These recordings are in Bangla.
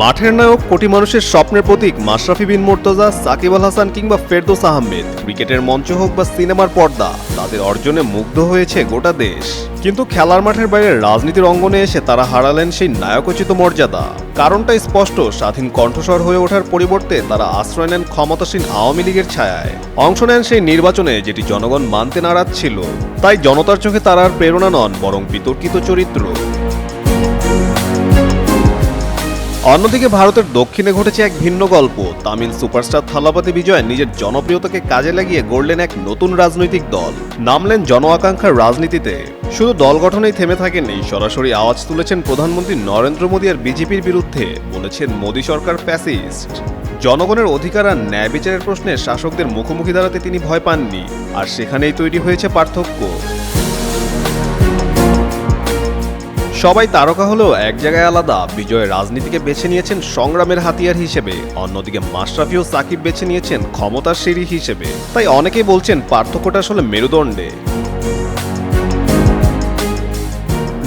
মাঠের নায়ক কোটি মানুষের স্বপ্নের প্রতীক মাশরাফি বিন মোর্তজা, সাকিব আল হাসান কিংবা ফেরদোস আহমেদ। ক্রিকেটের মঞ্চ হোক বা সিনেমার পর্দা, তাদের অর্জনে মুগ্ধ হয়েছে গোটা দেশ। কিন্তু খেলার মাঠের বাইরে রাজনীতির অঙ্গনে এসে তারা হারালেন সেই নায়কোচিত মর্যাদা। কারণটা স্পষ্ট, স্বাধীন কণ্ঠস্বর হয়ে ওঠার পরিবর্তে তারা আশ্রয় নেন ক্ষমতাসীন আওয়ামী লীগের ছায়ায়। অংশ নেন সেই নির্বাচনে যেটি জনগণ মানতে নারাজ ছিল। তাই জনতার চোখে তারা আর প্রেরণা নন, বরং বিতর্কিত চরিত্র। অন্যদিকে ভারতের দক্ষিণে ঘটেছে এক ভিন্ন গল্প। তামিল সুপারস্টার থালাপতি বিজয় নিজের জনপ্রিয়তাকে কাজে লাগিয়ে গড়লেন এক নতুন রাজনৈতিক দল। নামলেন জন আকাঙ্ক্ষার রাজনীতিতে। শুধু দল গঠনেই থেমে থাকেননি, সরাসরি আওয়াজ তুলেছেন প্রধানমন্ত্রী নরেন্দ্র মোদী আর বিজেপির বিরুদ্ধে, বলেছেন মোদী সরকার ফ্যাসিস্ট। জনগণের অধিকার আর ন্যায় বিচারের প্রশ্নে শাসকদের মুখোমুখি দাঁড়াতে তিনি ভয় পাননি, আর সেখানেই তৈরি হয়েছে পার্থক্য। সবাই তারকা হলেও এক জায়গায় আলাদা। বিজয় রাজনীতিকে বেছে নিয়েছেন সংগ্রামের হাতিয়ার হিসেবে। অন্যদিকে মাশরাফি ও সাকিব বেছে নিয়েছেন ক্ষমতার সিঁড়ি হিসেবে। তাই অনেকেই বলছেন পার্থক্যটা আসলে মেরুদণ্ডে।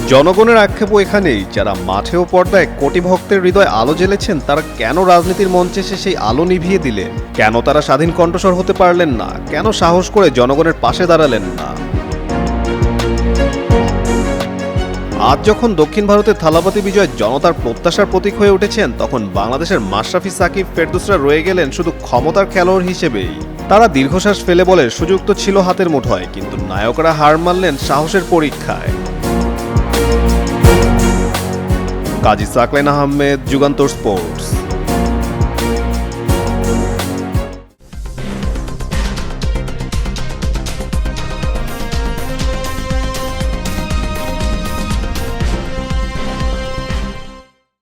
জনগণের আক্ষেপও এখানেই, যারা মাঠে ও পর্দায় কোটি ভক্তের হৃদয় আলো জ্বেলেছেন, তারা কেন রাজনীতির মঞ্চে এসে সেই আলো নিভিয়ে দিলেন কেন তারা স্বাধীন কণ্ঠস্বর হতে পারলেন না? কেন সাহস করে জনগণের পাশে দাঁড়ালেন না? আজ যখন দক্ষিণ ভারতের থালাপতি বিজয় জনতার প্রত্যাশার প্রতীক হয়ে উঠেছেন, তখন বাংলাদেশের মাশরাফি সাকিব ফেরদুসরা রয়ে গেলেন শুধু ক্ষমতার খেলোয়াড় হিসেবেই। তারা দীর্ঘশ্বাস ফেলে বলে, সুযোগ তো ছিল হাতের মুঠোয়, কিন্তু নায়করা হার মানলেন সাহসের পরীক্ষায়। কাজী সাকলেন আহমেদ, যুগান্তর স্পোর্টস।